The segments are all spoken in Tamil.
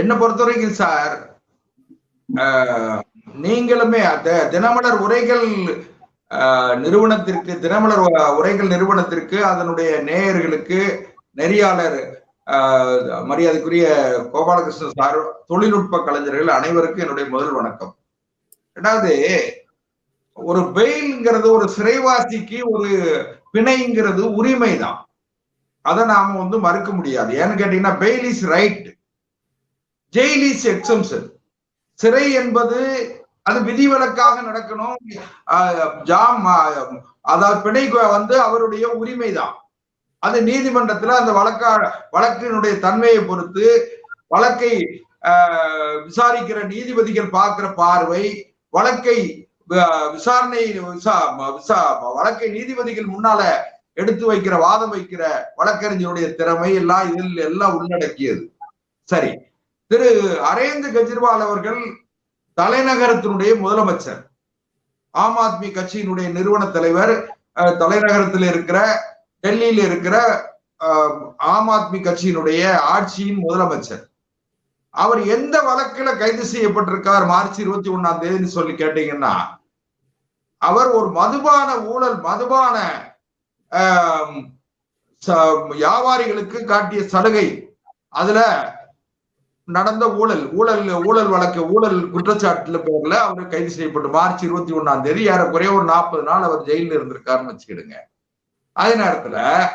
என்ன பொறுத்த வரைக்கும் சார் நீங்களுமே அந்த தினமலர் உரைகள் நிறுவனத்திற்கு தினமலர் உரைகள் நிறுவனத்திற்கு அதனுடைய நேயர்களுக்கு நெறியாளர் மரியாதைக்குரிய கோபாலகிருஷ்ணன் சார் தொழில்நுட்ப கலைஞர்கள் அனைவருக்கும் என்னுடைய முதல் வணக்கம். ரெண்டாவது ஒரு பெயில்ங்கிறது ஒரு சிறைவாசிக்கு ஒரு பிணைங்கிறது உரிமை தான் அதை நாம வந்து மறுக்க முடியாது. ஏன்னு கேட்டீங்கன்னா bail is right jail is exception சிறை என்பது அது விதிவிலக்காக நடக்கணும். ஜாம் அதாவது பிணை வந்து அவருடைய உரிமை தான் அது நீதிமன்றத்துல அந்த வழக்கா வழக்கினுடைய தன்மையை பொறுத்து வழக்கை விசாரிக்கிற நீதிபதிகள் பார்க்கிற பார்வை வழக்கை விசாரணை விசா விசா வழக்கை நீதிபதிகள் முன்னால எடுத்து வைக்கிற வாதம் வைக்கிற வழக்கறிஞருடைய திறமை எல்லாம் இதில் எல்லாம் உள்ளடக்கியது. சரி. திரு அரவிந்த் கெஜ்ரிவால் அவர்கள் தலைநகரத்தினுடைய முதலமைச்சர். ஆம் ஆத்மி கட்சியினுடைய நிறுவன தலைவர் தலைநகரத்தில் இருக்கிற டெல்லியில் இருக்கிற ஆம் ஆத்மி கட்சியினுடைய ஆட்சியின் முதலமைச்சர். அவர் எந்த வழக்குல கைது செய்யப்பட்டிருக்கார் மார்ச் இருபத்தி ஒன்னாம் தேதின்னு சொல்லி கேட்டீங்கன்னா அவர் ஒரு மதுபான ஊழல் மதுபான ச- வியாபாரிகளுக்கு காட்டிய சலுகை. அதுல நடந்த ஊழல் ஊழல் ஊழல் வழக்கு ஊழல் குற்றச்சாட்டுல பேர்ல அவர் கைது செய்யப்பட்டு மார்ச் இருபத்தி ஒண்ணாம் தேதி ஏறக்குறைய ஒரு நாற்பது நாள் அவர் ஜெயில இருந்திருக்காருன்னு வச்சுக்கிடுங்க. அதே நேரத்துல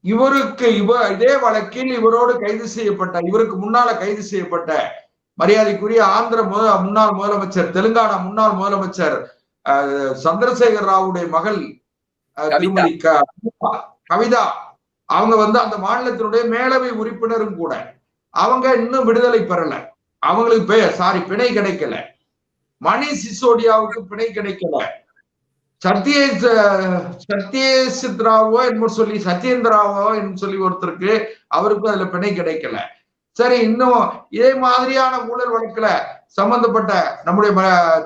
இவருக்கு இவ இதே வழக்கில் இவரோடு கைது செய்யப்பட்ட இவருக்கு முன்னால கைது செய்யப்பட்ட மரியாதைக்குரிய ஆந்திர முத- முன்னாள் முதலமைச்சர் தெலுங்கானா முன்னாள் முதலமைச்சர் சந்திரசேகர் ராவுடைய மகள். திருமதி கவிதா. அவங்க வந்து அந்த மாநிலத்தினுடைய மேலவை உறுப்பினரும் கூட. அவங்க இன்னும் விடுதலை பெறல. அவங்களுக்கு பே சாரி பிணை கிடைக்கல. மணி சிசோடியாவுக்கு பிணை கிடைக்கல. சத்யேஷ் சத்யேஷ் என்று சொல்லி சத்யேந்திராவோ என்று சொல்லி ஒருத்தருக்கு அவருக்கும் அதுல பிணை கிடைக்கல. சரி இன்னும் இதே மாதிரியான ஊழல் வழக்குல சம்பந்தப்பட்ட நம்முடைய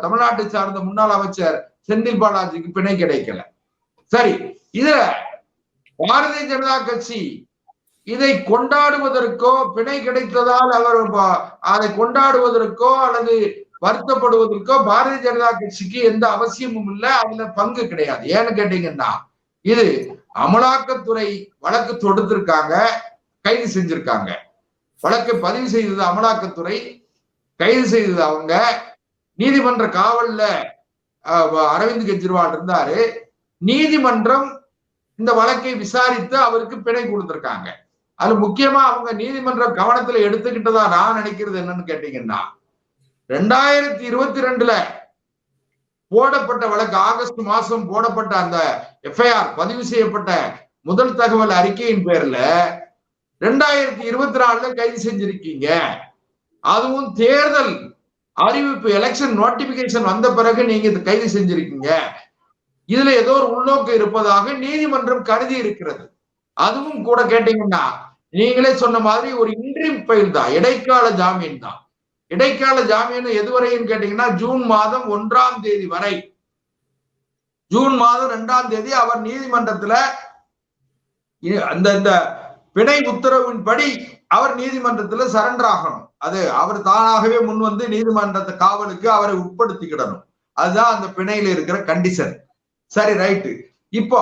தமிழ்நாட்டை சார்ந்த முன்னாள் அமைச்சர் செந்தில் பாலாஜிக்கு பிணை கிடைக்கல. சரி இதுல பாரதிய ஜனதா கட்சி இதை கொண்டாடுவதற்கோ பிணை கிடைத்ததால் அவர் அதை கொண்டாடுவதற்கோ அல்லது வருத்தப்படுவதற்கோ பாரதிய ஜனதா கட்சிக்கு எந்த அவசியமும் இல்லை அதுல பங்கு கிடையாது. ஏன்னு கேட்டீங்கன்னா இது அமலாக்கத்துறை வழக்கு தொடுத்திருக்காங்க கைது செஞ்சிருக்காங்க. வழக்கை பதிவு செய்தது அமலாக்கத்துறை கைது செய்தது அவங்க. நீதிமன்ற காவல்ல அஹ், அரவிந்த் கெஜ்ரிவால் இருந்தாரு. நீதிமன்றம் இந்த வழக்கை விசாரித்து அவருக்கு பிணை கொடுத்திருக்காங்க. அது முக்கியமா அவங்க நீதிமன்றம் கவனத்துல எடுத்துக்கிட்டதா நான் நினைக்கிறது என்னன்னு கேட்டீங்கன்னா ரெண்டாயிரத்தி இருபத்தி ரெண்டுல போடப்பட்ட வழக்கு ஆகஸ்ட் மாசம் போடப்பட்ட அந்த எஃப்ஐஆர் பதிவு செய்யப்பட்ட முதல் தகவல் அறிக்கையின் பேர்ல ரெண்டாயிரத்தி இருபத்தி நாலுல கைது செஞ்சிருக்கீங்க. அதுவும் தேர்தல் அறிவிப்பு எலெக்ஷன் நோட்டிபிகேஷன் வந்த பிறகு நீங்க இது கைது செஞ்சிருக்கீங்க. இதுல ஏதோ ஒரு உள்நோக்கம் இருப்பதாக நீதிமன்றம் கருதி இருக்கிறது. அதுவும் கூட கேட்டீங்கன்னா நீங்களே சொன்ன மாதிரி ஒரு இன்ட்ரீம் பயிர் தான் இடைக்கால ஜாமீன் தான். இடைக்கால ஜாமீன் எதுவரையும் கேட்டீங்கன்னா ஜூன் மாதம் ஒன்றாம் தேதி வரை. ஜூன் மாதம் இரண்டாம் தேதி அவர் நீதிமன்றத்துல அந்த இந்த பிணை உத்தரவின்படி அவர் நீதிமன்றத்துல சரண்டர் ஆகணும். அது அவர் தானாகவே முன் வந்து நீதிமன்றத்தை காவலுக்கு அவரை உட்படுத்திக்கிடணும். அதுதான் அந்த பிணையில இருக்கிற கண்டிஷன் சரி ரைட்டு இப்போ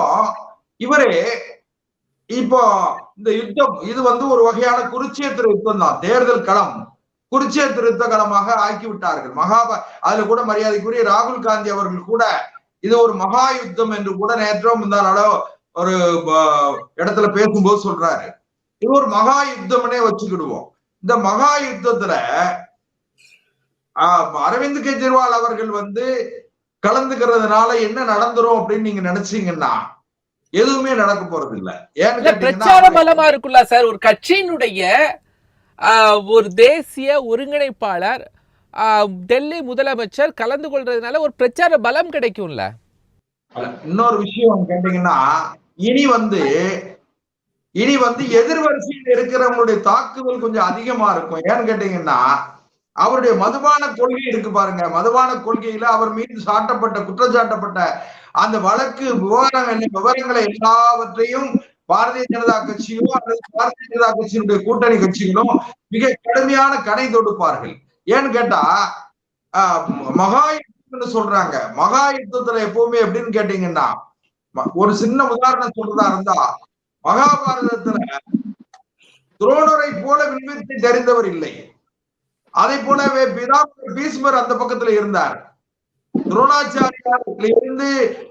இவரு இப்போ இந்த யுத்தம் இது வந்து ஒரு வகையான குருச்சேத்திர யுத்தம் தான். தேர்தல் களம். குருச்சேத்திர யுத்த களமாக ஆக்கி விட்டார்கள் மகாப அதுல கூட மரியாதைக்குரிய ராகுல் காந்தி அவர்கள் கூட இது ஒரு மகா யுத்தம் என்று கூட நேற்றோ முந்தானாலோ ஒரு இடத்துல பேசும்போது சொல்றாரு. இது ஒரு மகா யுத்தம்னே வச்சுக்கிடுவோம். இந்த மகா யுத்தத்துல ஆஹ், அரவிந்த் கெஜ்ரிவால் அவர்கள் வந்து கலந்துக்கிறதுனால என்ன நடந்துரும் அப்படின்னு நீங்க நினைச்சீங்கன்னா எதுவுமே நடக்க போறது இல்ல ஏன்னு பிரச்சார பலமா இருக்குல்ல சார். ஒரு கட்சியினுடைய ஒரு தேசிய ஒருங்கிணைப்பாளர் டெல்லி முதலமைச்சர் கலந்து கொள்றதுனால ஒரு பிரச்சார பலம் கிடைக்கும்ல. இன்னொரு விஷயம் கேட்டீங்கன்னா இனி வந்து இனி வந்து எதிர்வரிசையில் இருக்கிறவங்களுடைய தாக்குதல் கொஞ்சம் அதிகமா இருக்கும். ஏன்னு கேட்டீங்கன்னா அவருடைய மதுபான கொள்கை இருக்கு பாருங்க. மதுபான கொள்கையில அவர் மீது சாட்டப்பட்ட குற்றச்சாட்டப்பட்ட அந்த வழக்கு விவரங்கள் விவரங்களை எல்லாவற்றையும் பாரதிய ஜனதா கட்சியோ அல்லது பாரதிய ஜனதா கட்சியினுடைய கூட்டணி கட்சிகளும் மிக கடுமையான கடை தொடுப்பார்கள். ஏன்னு கேட்டா ஆஹ், மகா யுத்தம்னு சொல்றாங்க. மகா யுத்தத்துல எப்பவுமே எப்படின்னு கேட்டீங்கன்னா ஒரு சின்ன உதாரணம் சொல்றதா இருந்தா மகாபாரதத்துல துரோணரை போல வில்வித்தை தெரிந்தவர் இல்லை. அதை போலவே பீஸ்மர் அந்த பக்கத்துல இருந்தார். துரோணாச்சாரியார்ல இருந்து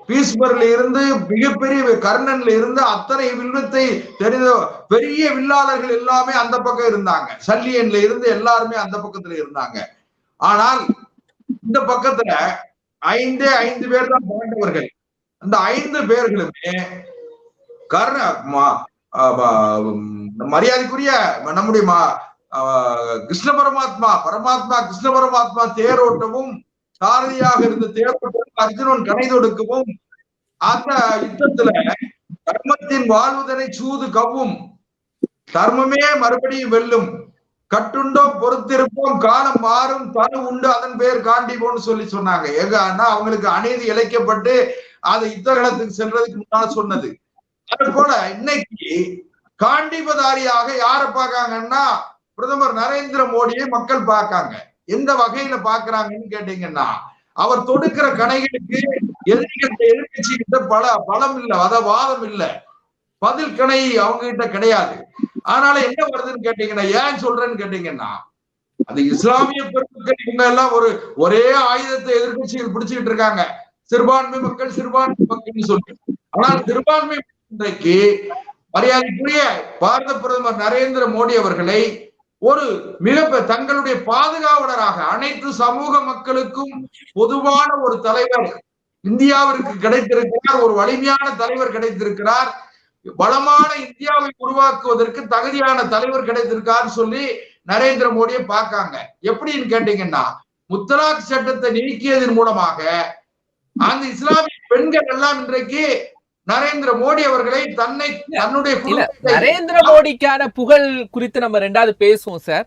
பீஸ்மர்ல இருந்து மிகப்பெரிய கர்ணன்ல இருந்து அத்தனை வில்வத்தை தெரிந்த பெரிய வில்லாளர்கள் எல்லாமே அந்த பக்கம் இருந்தாங்க. சல்லியன்ல இருந்து எல்லாருமே அந்த பக்கத்துல இருந்தாங்க. ஆனால் இந்த பக்கத்துல ஐந்தே ஐந்து பேர் தான் பாண்டவர்கள். அந்த ஐந்து பேர்களுமே கர்ண மரியாதைக்குரிய நம்முடைய கிருஷ்ண பரமாத்மா பரமாத்மா கிருஷ்ண பரமாத்மா தேரோட்டமும் சாரதியாக இருந்த தேரோட்டமும் அர்ஜுனன் கணை தொடுக்கவும் அந்த யுத்தத்துல தர்மத்தின் வாழ்வுதனை சூது கவ்வும். தர்மமே மறுபடியும் வெல்லும். கட்டுண்டோம் பொறுத்திருப்போம் காலம் மாறும் தனு உண்டு அதன் பெயர் காண்டிபோன்னு சொல்லி சொன்னாங்க. ஏங்க அவங்களுக்கு அநீதி இழைக்கப்பட்டு அது யுத்தகலத்துக்கு செல்றதுக்கு முன்னால சொன்னது. அது போல இன்னைக்கு காண்டிபதாரியாக யார பார்க்காங்கன்னா பிரதமர் நரேந்திர மோடியை மக்கள் பார்க்காங்க. எந்த வகையில பாக்குறாங்கன்னு கேட்டீங்கன்னா அவர் தொடுக்கிற கணைகளுக்கு எதிர்கிட்ட எதிர்கட்சி கிட்ட பல பலம் இல்ல அத வாதம் இல்ல. பதில் கணை அவங்க கிட்ட கிடையாது. அதனால என்ன வருதுன்னு கேட்டீங்கன்னா ஏன் சொல்றேன்னு கேட்டீங்கன்னா அது இஸ்லாமிய பெருமக்கள் இவங்க எல்லாம் ஒரு ஒரே ஆயுதத்தை எதிர்கட்சிகள் பிடிச்சுக்கிட்டு இருக்காங்க. சிறுபான்மை மக்கள் சிறுபான்மை மக்கள்னு சொல்லி. ஆனால் சிறுபான்மை இன்றைக்கு மரியாதைக்குரிய பாரத பிரதமர் நரேந்திர மோடி அவர்களை ஒரு மிக தங்களுடைய பாதுகாவலராக அனைத்து சமூக மக்களுக்கும் பொதுவான ஒரு தலைவர். இந்தியாவிற்கு கிடைத்திருக்கிறார் ஒரு வலிமையான தலைவர் கிடைத்திருக்கிறார். வளமான இந்தியாவை உருவாக்குவதற்கு தகுதியான தலைவர் கிடைத்திருக்காருன்னு சொல்லி நரேந்திர மோடியை பார்க்காங்க. எப்படின்னு கேட்டீங்கன்னா முத்தலாக் சட்டத்தை நீக்கியதன் மூலமாக அந்த இஸ்லாமிய பெண்கள் எல்லாம் இன்றைக்கு நரேந்திர மோடி அவர்களை தன்னை தன்னுடைய நரேந்திர மோடிக்கான புகழ் குறித்து நம்ம ரெண்டாவது பேசுவோம் சார்.